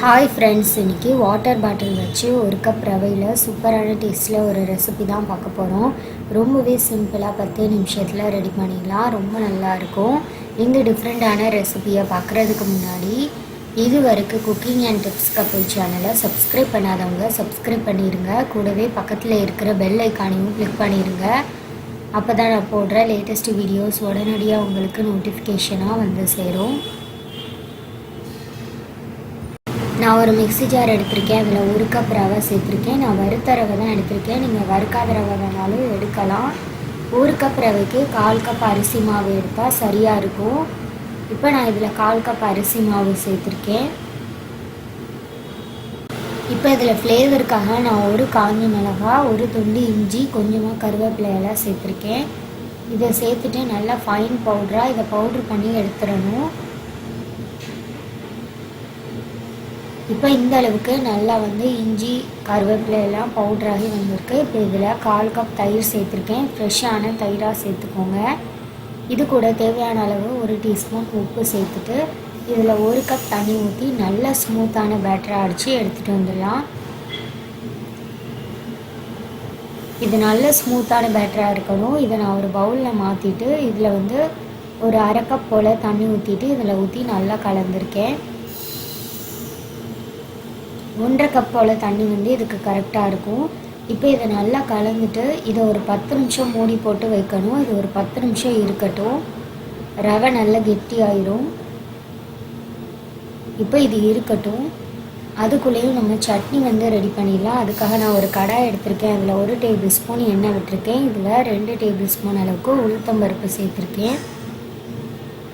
Hi friends இன்றைக்கி water bottle வச்சு ஒரு கப் ரவையில் சூப்பரான டேஸ்ட்டில் ஒரு ரெசிபி தான் பார்க்க போகிறோம் ரொம்பவே சிம்பிளாக பத்து நிமிஷத்தில் ரெடி பண்ணிடலாம். ரொம்ப நல்லாயிருக்கும் இந்த டிஃப்ரெண்ட்டான ரெசிபியை பார்க்குறதுக்கு முன்னாடி இது வரைக்கும் குக்கிங் அண்ட் டிப்ஸ் கப்பல் சேனலை சப்ஸ்கிரைப் பண்ணாதவங்க சப்ஸ்கிரைப் பண்ணிடுங்க. கூடவே பக்கத்தில் இருக்கிற பெல் ஐக்கானையும் கிளிக் பண்ணிடுங்க. அப்போ தான் நான் போடுற லேட்டஸ்ட் வீடியோஸ் உடனடியாக உங்களுக்கு நோட்டிஃபிகேஷனாக வந்து சேரும். நான் ஒரு மிக்ஸி ஜார் எடுத்திருக்கேன் அதில் ஒரு கப் ரவை சேர்த்துருக்கேன். நான் வறுத்த ரவை தான் எடுத்திருக்கேன். நீங்கள் வறுக்காத ரவை வேணாலும் எடுக்கலாம். ஒரு கப் ரவைக்கு கால் கப் அரிசி மாவு எடுத்தால் சரியாக இருக்கும். இப்போ நான் இதில் கால் கப் அரிசி மாவு சேர்த்துருக்கேன். இப்போ இதில் ஃப்ளேவருக்காக நான் ஒரு காஞ்ச மிளகா ஒரு துண்டு இஞ்சி கொஞ்சமாக கருவேப்பிலையெல்லாம் சேர்த்துருக்கேன். இதை சேர்த்துட்டு நல்லா ஃபைன் பவுடராக இதை பவுட்ரு பண்ணி எடுத்துடணும். இப்போ இந்த அளவுக்கு நல்லா வந்து இஞ்சி கருவேப்பிலை எல்லாம் பவுட்ராகி வந்திருக்கு. இப்போ இதில் கால் கப் தயிர் சேர்த்துருக்கேன். ஃப்ரெஷ்ஷான தயிராக சேர்த்துக்கோங்க. இது கூட தேவையான அளவு ஒரு டீஸ்பூன் உப்பு சேர்த்துட்டு இதில் ஒரு கப் தண்ணி ஊற்றி நல்ல ஸ்மூத்தான பேட்டரை அடித்து எடுத்துகிட்டு வந்துடலாம். இது நல்ல ஸ்மூத்தான பேட்டராக இருக்கணும். இதை நான் ஒரு பவுலில் மாற்றிட்டு இதில் வந்து ஒரு அரை கப் போல் தண்ணி ஊற்றிட்டு இதில் ஊற்றி நல்லா கலந்துருக்கேன். ஒன்றரை கப் போல் தண்ணி வந்து இதுக்கு கரெக்டாக இருக்கும். இப்போ இதை நல்லா கலந்துட்டு இதை ஒரு பத்து நிமிஷம் மூடி போட்டு வைக்கணும். இது ஒரு பத்து நிமிஷம் இருக்கட்டும். ரவை நல்லா கெட்டியாயிரும். இப்போ இது இருக்கட்டும். அதுக்குள்ளேயும் நம்ம சட்னி வந்து ரெடி பண்ணிடலாம். அதுக்காக நான் ஒரு கடாய் எடுத்திருக்கேன். அதில் ஒரு டேபிள் ஸ்பூன் எண்ணெய் விட்டுருக்கேன். இதில் ரெண்டு டேபிள் ஸ்பூன் அளவுக்கு உளுத்தம்பருப்பு சேர்த்துருக்கேன்.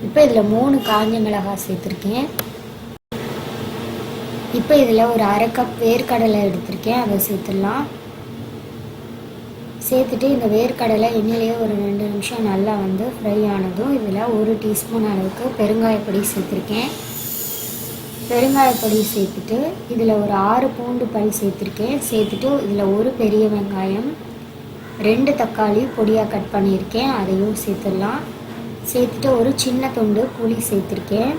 இப்போ இதில் மூணு காஞ்ச மிளகாய் சேர்த்துருக்கேன். இப்போ இதில் ஒரு அரை கப் வேர்க்கடலை எடுத்திருக்கேன். அதை சேர்த்துடலாம். சேர்த்துட்டு இந்த வேர்க்கடலை எண்ணெயிலேயே ஒரு ரெண்டு நிமிஷம் நல்லா வந்து ஃப்ரை ஆனதும் இதில் ஒரு டீஸ்பூன் அளவுக்கு பெருங்காயப்பொடி சேர்த்துருக்கேன். பெருங்காயப்பொடி சேர்த்துட்டு இதில் ஒரு ஆறு பூண்டு பல் சேர்த்துருக்கேன். சேர்த்துட்டு இதில் ஒரு பெரிய வெங்காயம் ரெண்டு தக்காளி பொடியாக கட் பண்ணியிருக்கேன். அதையும் சேர்த்துடலாம். சேர்த்துட்டு ஒரு சின்ன துண்டு புளி சேர்த்துருக்கேன்.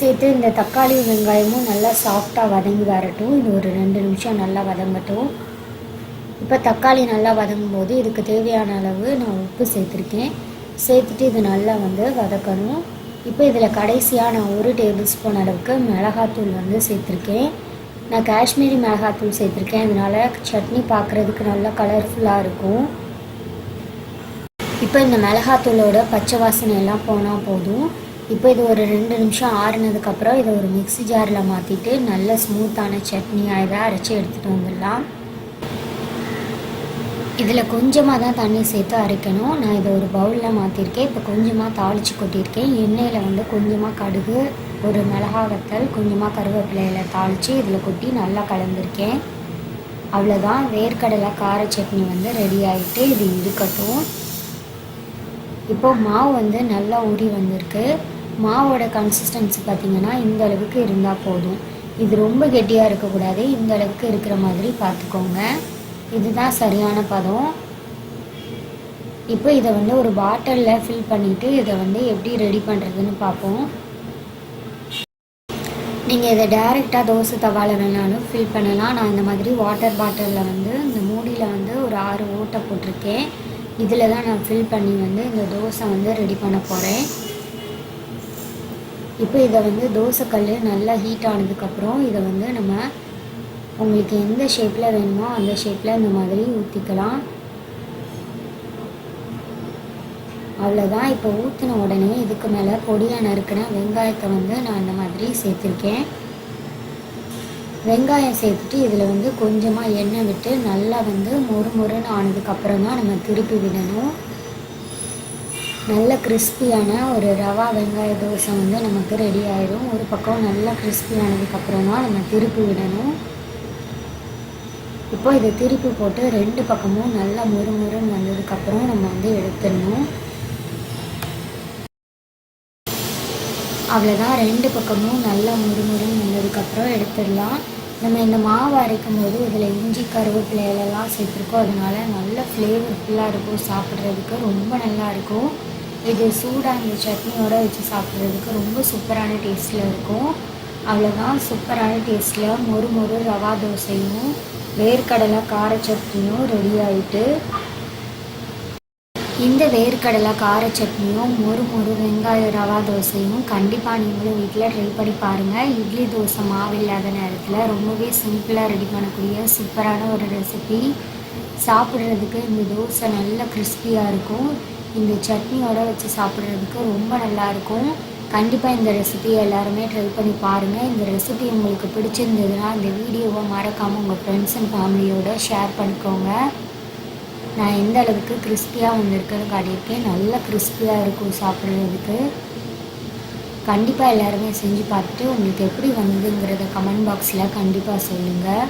சேர்த்து இந்த தக்காளி வெங்காயமும் நல்லா சாஃப்டாக வதங்கி வரட்டும். இது ஒரு ரெண்டு நிமிஷம் நல்லா வதங்கட்டும். இப்போ தக்காளி நல்லா வதங்கும் போது இதுக்கு தேவையான அளவு நான் உப்பு சேர்த்துருக்கேன். சேர்த்துட்டு இது நல்லா வந்து வதக்கணும். இப்போ இதில் கடைசியாக நான் ஒரு டேபிள் ஸ்பூன் அளவுக்கு மிளகாத்தூள் வந்து சேர்த்துருக்கேன். நான் காஷ்மீரி மிளகாத்தூள் சேர்த்துருக்கேன். அதனால் சட்னி பார்க்குறதுக்கு நல்லா கலர்ஃபுல்லாக இருக்கும். இப்போ இந்த மிளகாத்தூளோட பச்சை வாசனை எல்லாம் போனால் போதும். இப்போ இது ஒரு ரெண்டு நிமிஷம் ஆறுனதுக்கப்புறம் இதை ஒரு மிக்ஸி ஜாரில் மாற்றிட்டு நல்ல ஸ்மூத்தான சட்னியாக இதை அரைச்சி எடுத்துகிட்டு வந்துடலாம். இதில் கொஞ்சமாக தான் தண்ணி சேர்த்து அரைக்கணும். நான் இதை ஒரு பவுலில் மாற்றிருக்கேன் இப்போ கொஞ்சமாக தாளித்து கொட்டியிருக்கேன். எண்ணெயில் வந்து கொஞ்சமாக கடுகு ஒரு மிளகா வத்தல் கொஞ்சமாக கருவேப்பிலையில் தாளித்து இதில் கொட்டி நல்லா கலந்துருக்கேன். அவ்வளோதான் வேர்க்கடலை கார சட்னி வந்து ரெடி ஆகிட்டு இது இருக்கட்டும். இப்போ மாவு வந்து நல்லா ஊறி வந்திருக்கு. மாவோட கன்சிஸ்டன்சி பார்த்திங்கன்னா இந்த அளவுக்கு இருந்தால் போதும். இது ரொம்ப கெட்டியாக இருக்கக்கூடாது. இந்த அளவுக்கு இருக்கிற மாதிரி பார்த்துக்கோங்க. இதுதான் சரியான பதம். இப்போ இதை வந்து ஒரு பாட்டிலில் ஃபில் பண்ணிவிட்டு இதை வந்து எப்படி ரெடி பண்ணுறதுன்னு பார்ப்போம். நீங்கள் இதை டைரெக்டாக தோசை தவால வேணாலும் ஃபில் பண்ணலாம். நான் இந்த மாதிரி வாட்டர் பாட்டிலில் வந்து இந்த மூடியில் வந்து ஒரு ஆறு ஓட்டை போட்டிருக்கேன். இதில் தான் நான் ஃபில் பண்ணி வந்து இந்த தோசை வந்து ரெடி பண்ண போகிறேன் இப்போ இதை வந்து தோசைக்கல் நல்லா ஹீட் ஆனதுக்கப்புறம் இதை வந்து நம்ம உங்களுக்கு எந்த ஷேப்பில் வேணுமோ அந்த ஷேப்பில் இந்த மாதிரி ஊற்றிக்கலாம் அவ்வளோதான் இப்போ ஊற்றின உடனே இதுக்கு மேலே பொடியாக நறுக்கின வெங்காயத்தை வந்து நான் இந்த மாதிரி சேர்த்துருக்கேன். வெங்காயம் சேர்த்துட்டு இதில் வந்து கொஞ்சமாக எண்ணெய் விட்டு நல்லா வந்து மொறு மொறுன்னு ஆனதுக்கப்புறம் தான் நம்ம திருப்பி விடணும். நல்ல கிறிஸ்பியான ஒரு ரவா வெங்காய தோசை வந்து நமக்கு ரெடி ஆயிடும் ஒரு பக்கம் நல்லா கிறிஸ்பியானதுக்கப்புறமா நம்ம திருப்பி விடணும். இப்போ இதை திருப்பி போட்டு ரெண்டு பக்கமும் நல்லா முறுமுறுன்னு வந்ததுக்கப்புறம் நம்ம வந்து எடுத்துடணும். அவ்வளோதான் ரெண்டு பக்கமும் நல்லா முறுமுறுன்னு வந்ததுக்கப்புறம் எடுத்துடலாம். நம்ம இந்த மாவு அரைக்கும் போது இதில் இஞ்சி கருவேப்பிலை சேர்த்துருக்கோம். அதனால நல்ல ஃப்ளேவர்ஃபுல்லாக இருக்கும். சாப்பிட்றதுக்கு ரொம்ப நல்லா இருக்கும். இது சூடாக இந்த வச்சு சாப்பிட்றதுக்கு ரொம்ப சூப்பரான டேஸ்ட்டில் இருக்கும். அவ்வளோதான் சூப்பரான டேஸ்ட்டில் மொறு மொறு ரவா தோசையும் வேர்க்கடலை கார சட்னியும் ரெடி ஆகிட்டு இந்த வேர்க்கடலை கார சட்னியும் மொறு மொறு வெங்காய ரவா தோசையும் கண்டிப்பாக நீங்களும் வீட்டில் ட்ரை பண்ணி பாருங்கள் இட்லி தோசை மாவு இல்லாத நேரத்தில் ரொம்பவே சிம்பிளாக ரெடி பண்ணக்கூடிய சூப்பரான ஒரு ரெசிபி சாப்பிட்றதுக்கு இந்த தோசை நல்ல கிறிஸ்பியாக இருக்கும். இந்த சட்னியோடு வச்சு சாப்பிட்றதுக்கு ரொம்ப நல்லா இருக்கும் கண்டிப்பாக இந்த ரெசிபி எல்லாருமே ட்ரை பண்ணி பாருங்கள் இந்த ரெசிபி உங்களுக்கு பிடிச்சிருந்ததுன்னா இந்த வீடியோவை மறக்காமல் உங்கள் ஃப்ரெண்ட்ஸ் அண்ட் ஃபேமிலியோட ஷேர் பண்ணிக்கோங்க. நான் எந்த அளவுக்கு கிறிஸ்பியாக வந்திருக்குன்னு காட்டியிருக்கேன். நல்ல கிறிஸ்பியாக இருக்கும் சாப்பிட்றதுக்கு. கண்டிப்பாக எல்லாருமே செஞ்சு பார்த்துட்டு உங்களுக்கு எப்படி வந்ததுங்கிறத கமெண்ட் பாக்ஸில் கண்டிப்பாக சொல்லுங்கள்